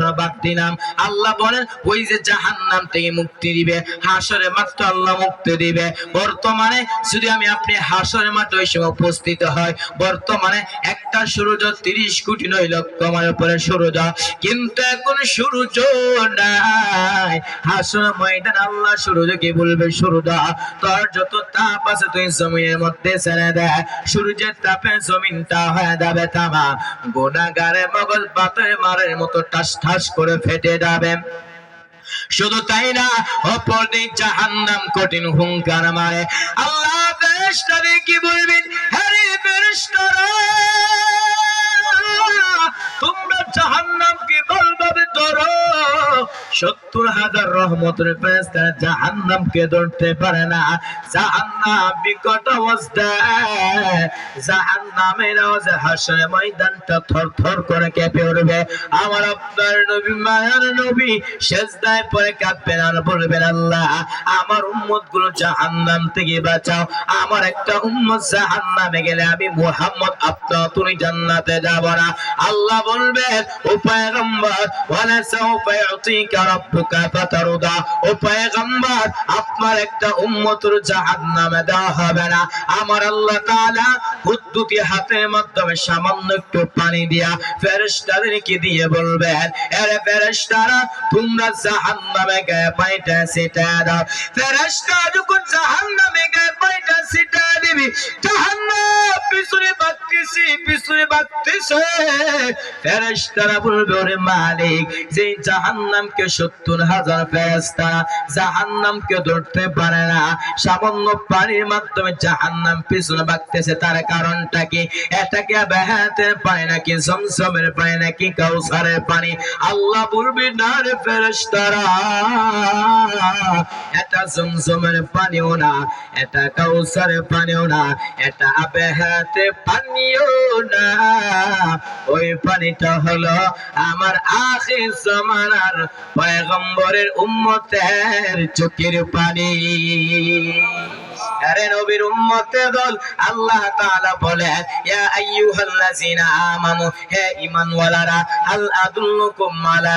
ওঠানো বাদ দিলাম। আল্লাহ বলেন, ওই যে থেকে মুক্তি দিবে, হাসরে মাত্র আল্লাহ মুক্তি দিবে। বর্তমানে যদি আমি আপনি হাসরে মাত্র ওই সময় উপস্থিত হয়, বর্তমানে একটা সূর্য তিরিশ কোটি নয় লক্ষ আমার উপরে সূর্য, কিন্তু এখন সূর্য নাই। হাসর ময়দান আল্লাহ সূর্যকে বলবে? সূর্য, তোর যত তাপ আছে তুই জমিনের মধ্যে ছেড়ে সূর্যের তাপে জমিনটা হয়ে যাবে তামা গোনাগারে মগজ বাতের মারের মতো ঠাস করে ফেটে যাবে। শুধু তাই না, অপর দিক জাহান্নাম কঠিন হুঙ্কার মারে। আল্লাহ কি বলবেন হ্যারে ফেরেশতারা সত্তর হাজার রহমতের ফেরেশতা জাহান্নামকে ধরতে পারে না। জাহান্নাম বিকট ময়দানটা করে কেঁপে উঠবে। আমার আপনার নবী, মায়ার নবী পরে আর বলবেন, আল্লাহ, আমার উম্মতগুলো থেকে বাঁচাও। আমার একটা উম্মত গেলে আমি মুহাম্মদ তুমি জান্নাতে যাব না। আল্লাহ বলবেন, ও পয়গম্বর ওয়ালা রাব্বুকা ফাতারদা। ও সামান্য একটু পানি দিয়া ফেরেশতাদেরকে দিয়ে বলবেন আরে ফেরেশতারা, তোমরা জাহান্নামে গায়ে পাইটা সেটা দাও। ফেরেশতা যখন জাহান্নামে গায়ে পাইটা সেটা দিবি, জাহান্নাম পিছনে বাত্তিছি পিছনে বাত্তিছে ফেরেশতারা বলবে, ওরে মালিক যে জাহান্নামকে সত্তর হাজার ফেরেশতারা জাহান্নামকে ধরতে পারে না, সামান্য পানির মাধ্যমে জাহান্নাম পিছনে বাগতেছে তার কারণটা কি? এটাকে বেহাতে পায় নাকি জমজমের পায় নাকি কাউসারের পানি? আল্লাহ বলবি, না রে ফেরেশতারা, এটা জমজমের পানিও না, এটা কাউসারের পানিও না, এটা বেহাতে পানিও না। ওই পানিটা হলো আমার আখির জমানার পয়গম্বরের উম্মতের চোখের পানি। আরে নবীর উম্মতে দল, আল্লাহ তাআলা বলেন, ইয়া আইয়ুহাল্লাযিনা আমানু, হে ঈমানওয়ালারা, হাল আদুল্লুকুম আলা